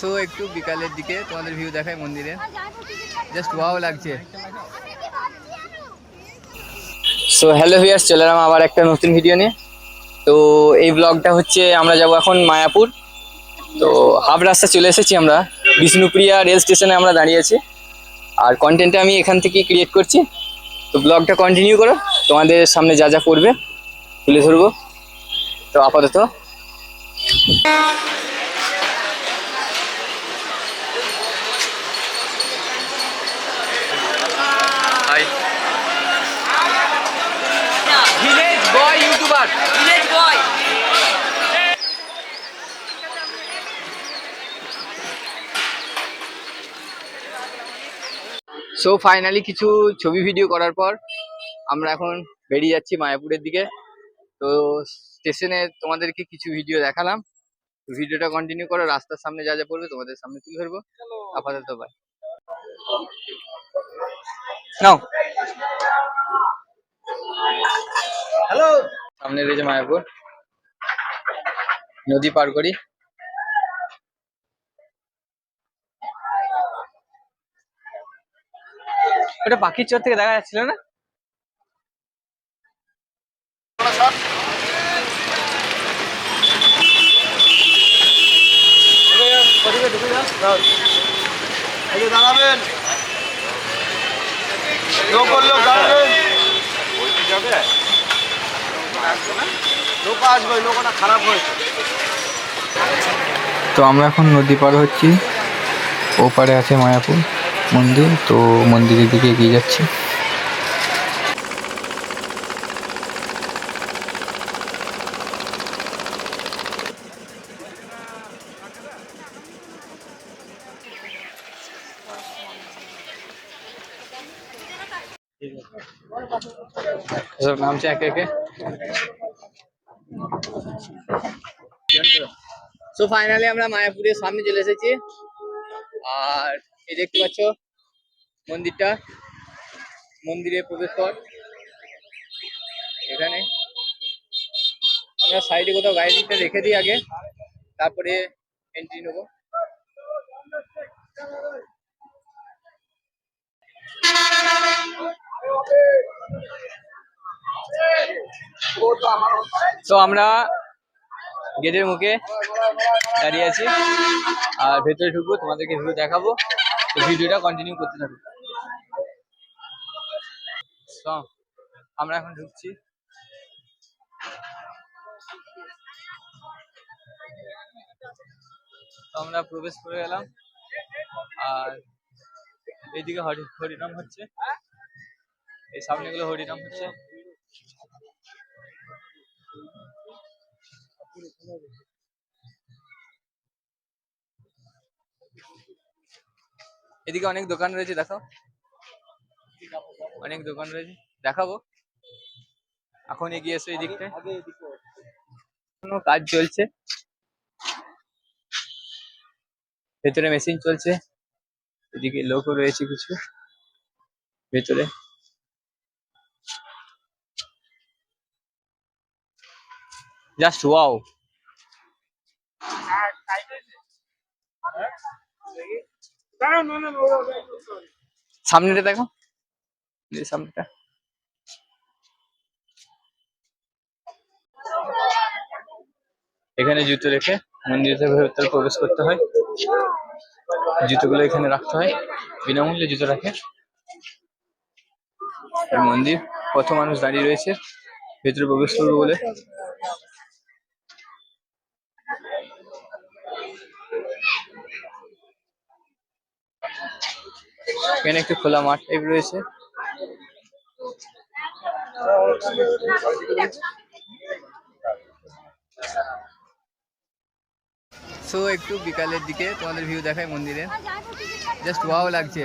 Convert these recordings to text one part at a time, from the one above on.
So একটু বিকালের দিকে তোমাদের ভিউ দেখায় মন্দিরে। জাস্ট ওয়াও লাগছে। সো হ্যালো ভিয়ার্স চলে এলাম আবার একটা নতুন ভিডিও নিয়ে। তো এই ব্লগটা হচ্ছে আমরা যাব এখন মায়াপুর। তো হাফ রাস্তা চলে এসেছি আমরা। বিষ্ণুপ্রিয়া রেল স্টেশনে আমরা দাঁড়িয়ে আছি। আর কন্টেন্টটা আমি এখান থেকেই ক্রিয়েট করছি। তো ব্লগটা কন্টিনিউ করো। তোমাদের সামনে যা যা করবে তুলে ধরবো। তো আপাতত। Boy. সো ফাইনালি কিছু ছবি ভিডিও করার পর আমরা এখন বেরিয়ে যাচ্ছি মায়াপুরের দিকে। তো স্টেশনে তোমাদেরকে কিছু ভিডিও দেখালাম। ভিডিওটা কন্টিনিউ করো রাস্তার সামনে যা যা পড়বে তোমাদের সামনে তুলে ধরবো। আপাতত বাই নাও। হ্যালো সামনে রয়েছে মায়াপুর। নদী পার করি। ওটা পাখির চোর থেকে দেখা যাচ্ছিল না? দাঁড়াবেন। লোক দাঁড়াবেন লোক তো আমরা এখন নদী পার হচ্ছি। ওপারে আছে মায়াপুর মন্দির, তো মন্দিরের দিকে এগিয়ে যাচ্ছি। নামছে একে একে? সো ফাইনালি আমরা মায়াপুরের সামনে চলে এসেছি। আর এই দেখতে পাচ্ছ, মন্দিরটা। মন্দিরে প্রবেশ কর। এখানে। আমরা সাইডে কোথাও গাড়িটা রেখে দিই আগে। তারপরে এন্ট্রি নেব। তো আমরা গেটের মুখে দাঁড়িয়ে আছি। আর ভেতরে ঢুকবো, তোমাদেরকে ভিডিও দেখাবো। তো ভিডিওটা কন্টিনিউ করতে থাকো। তো, আমরা এখন ঢুকছি। আমরা প্রবেশ করে গেলাম। আর এইদিকে হরি হরিনাম হচ্ছে। এই সামনে গুলো হরিনাম হচ্ছে। এদিকে অনেক দোকান রয়েছে, দেখো। অনেক দোকান রয়েছে। দেখাবো। এখন এগিয়ে এসো এই কোনো কাজ চলছে। ভেতরে মেশিন চলছে। এদিকে লোকও রয়েছে কিছু। ভেতরে। জাস্ট ওয়াও সামনেটা দেখো। সামনেটা। এখানে জুতো রেখে মন্দিরের ভেতরে প্রবেশ করতে হয়। জুতোগুলো এখানে রাখতে হয়। বিনামূল্যে জুতো রাখে। মন্দির কত মানুষ দাঁড়িয়ে রয়েছে। ভেতরে প্রবেশ করবে বলে। এখানে একটি খোলা মাঠ টাইপ রয়েছে। সো একটু বিকালের দিকে তোমাদের ভিউ দেখায় মন্দিরে। জাস্ট ওয়াও লাগছে।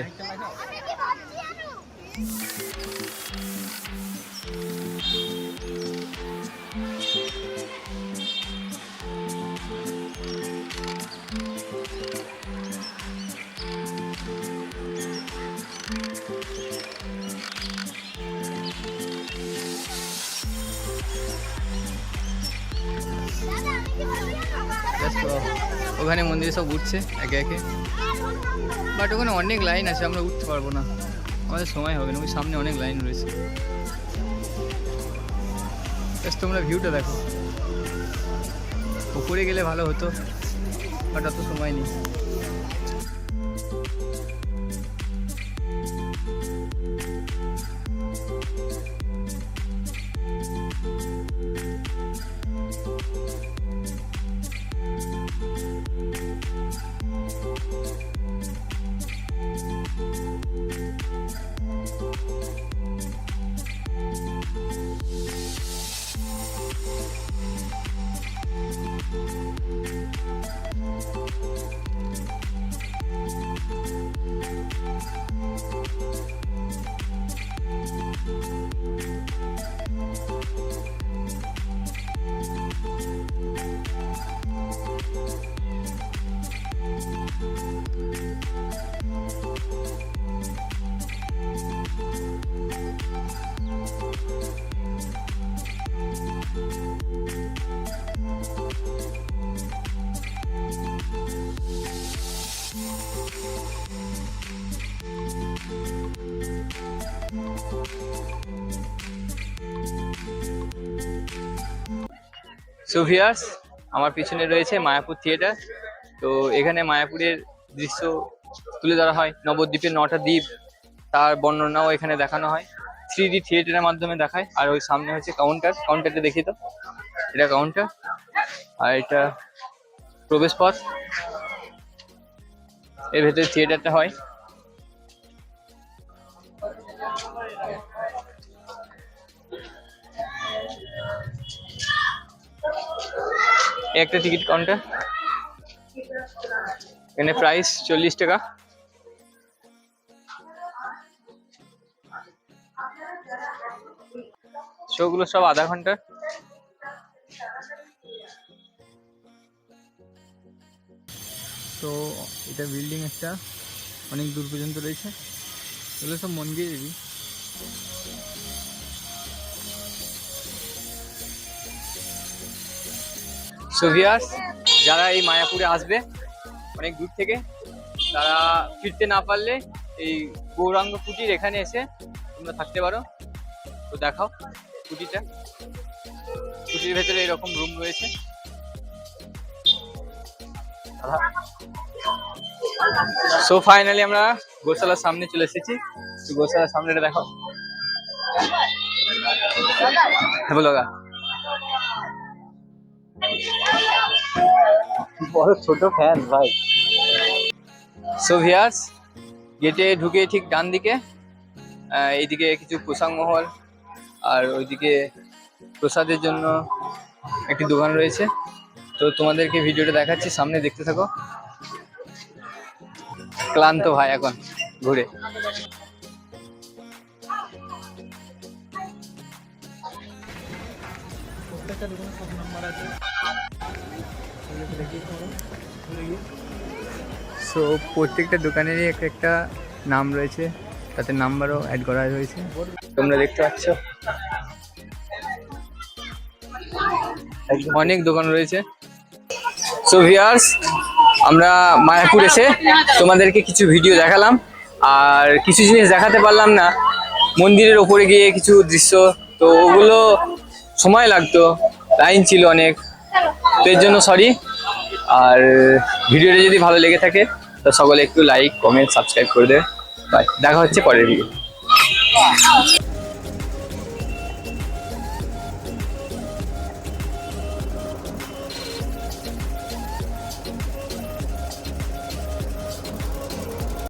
ওখানে মন্দিরে সব উঠছে, একে একে। বাট ওখানে অনেক লাইন আছে, আমরা উঠতে পারব না। আমাদের সময় হবে না, ওই সামনে অনেক লাইন রয়েছে। তোমরা ভিউটা দেখো। উপরে গেলে ভালো হতো বাট অত সময় নেই। সোভিয়াস আমার পিছনে রয়েছে মায়াপুর থিয়েটার তো এখানে মায়াপুরের দৃশ্য তুলে ধরা হয় নবদ্বীপের নটা দ্বীপ। তার বর্ণনাও এখানে দেখানো হয়। থ্রি ডি থিয়েটারের মাধ্যমে দেখায়। আর ওই সামনে হচ্ছে কাউন্টার কাউন্টারটা দেখি তো এটা কাউন্টার আর এটা প্রবেশ পথ। এর ভেতরে থিয়েটারটা হয়। একটা টিকিট কাউন্টার এখানে প্রাইস চল্লিশ টাকা। শোগুলো সব আধা ঘণ্টা তো এটা বিল্ডিং একটা, অনেক দূর পর্যন্ত রয়েছে। এগুলো সব মন্দিরেরই সোভিয়াস যারা এই মায়াপুরে আসবে, অনেক দূর থেকে, তারা ফিরতে না পারলে এই গৌরাঙ্গ কুটির এখানে এসে তোমরা থাকতে পারো। তো দেখাও কুটিটা কুটির ভেতরে এরকম রুম রয়েছে। সো ফাইনালি আমরা গোশালার সামনে চলে এসেছি। গোশালার সামনেটা দেখো হ্যাঁ বলো। বড় ছোট ফ্যান ভাই। সো ভিয়ার্স গেটে ঢুকে ঠিক ডান দিকে এইদিকে কিছু পোশাক মহল, আর ওইদিকে প্রসাদের জন্য একটি দোকান রয়েছে। তো তোমাদেরকে ভিডিওটা দেখাচ্ছি, সামনে দেখতে থাকো। ক্লান্ত ভাই এখন, ঘুরে। সো প্রত্যেকটা দোকানেরই এক একটা নাম রয়েছে। তাতে নাম্বারও অ্যাড করা হয়েছে। তোমরা দেখতে পাচ্ছ। অনেক দোকান রয়েছে। সো ভিয়ার্স আমরা মায়াপুর এসে তোমাদেরকে কিছু ভিডিও দেখালাম। আর কিছু জিনিস দেখাতে পারলাম না। মন্দিরের ওপরে গিয়ে কিছু দৃশ্য। তো ওগুলো সময় লাগতো। লাইন ছিল অনেক। তো এর জন্য সরি আর ভিডিওটা যদি ভালো লেগে থাকে, তো সকলে একটু লাইক কমেন্ট সাবস্ক্রাইব করে দেবে বাই দেখা হচ্ছে পরের ভিডিও